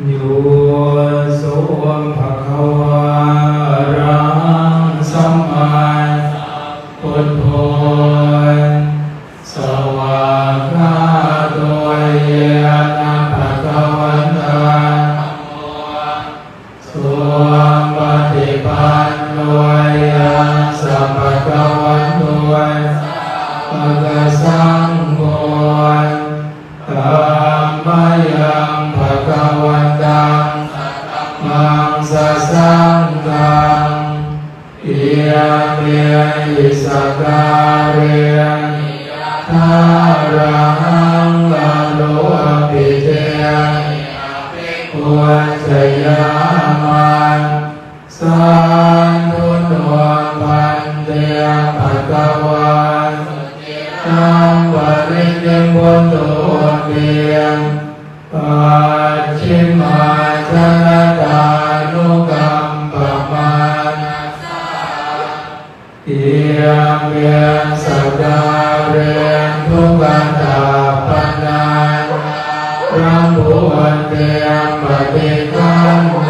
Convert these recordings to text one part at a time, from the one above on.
โยภะคะวันตังวะริยมพุทโธเปียงปัจฉิมาชนะตานุกรรมปะมานะเอียงเวียงสักดาเรียนทุกันตาปัญญาพระบุญเตียงปฏิคันน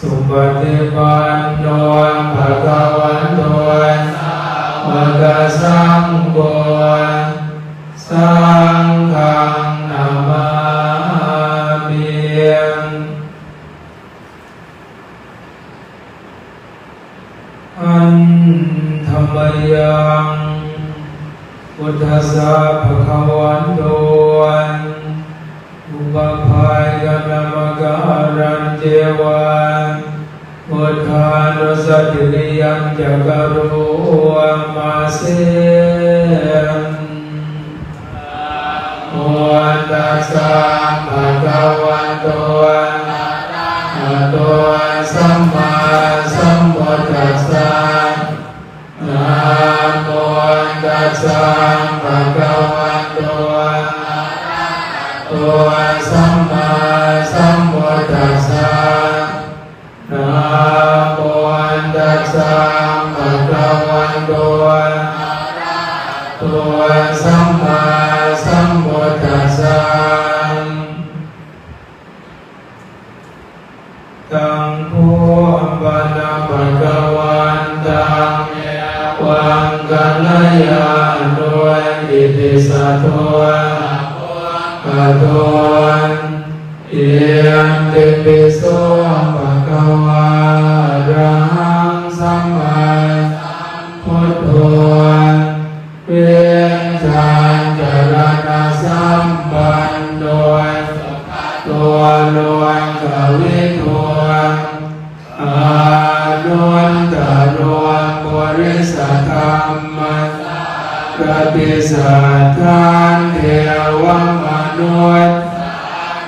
สุปฏิปันโนภะคะวันโตมะกะสังโฆสังฆังนามามิอันธรรมยังพุทธะภะคะวันโต สติริยังจักรุมาเสนพุทธัสสะภะคะวันโตอะโตสัมมาสัมพุทธัสสะนะโมตัสสะภะคะวะโตตัวสัมมาสัมพุทธัสสะ ตัสสะภะคะวะโตตัวสัมมาสัมพุทธัสสะตังโพปะนะภะคะวันตังวังกัลยาณุอิติสัตวะกะโตนเอียงติปิโสภะ ตัวลวงกวิทวงอานุนตรวงบริสัทธรรมปฏิสัทธานเทวมนุษย์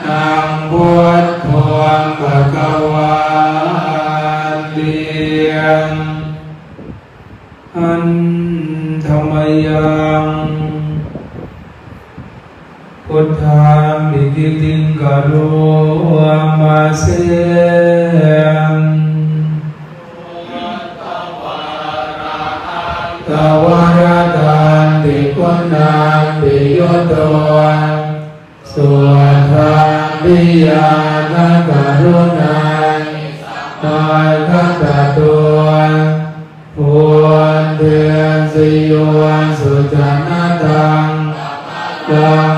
นางพุทธพวงภะคะวาเลียงอันธรรมยัง พุทธามิกิติงกโลมาเสนตวารทานติคุณานติโยโตสุทานวิยานกรุณาตายขัตตัวพวนเดือนสิโยสุจนาตังตัง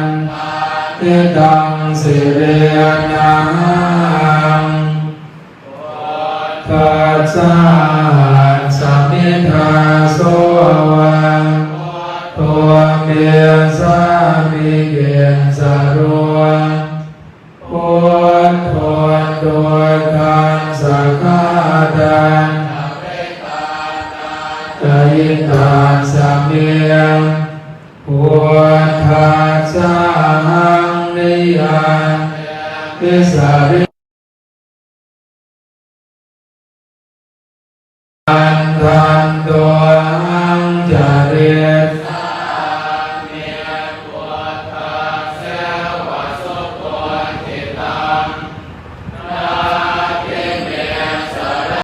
ติตังสิเริยนังตัสสะสัมมิทาโสวะตัวเมียสามีเกีย சாரு.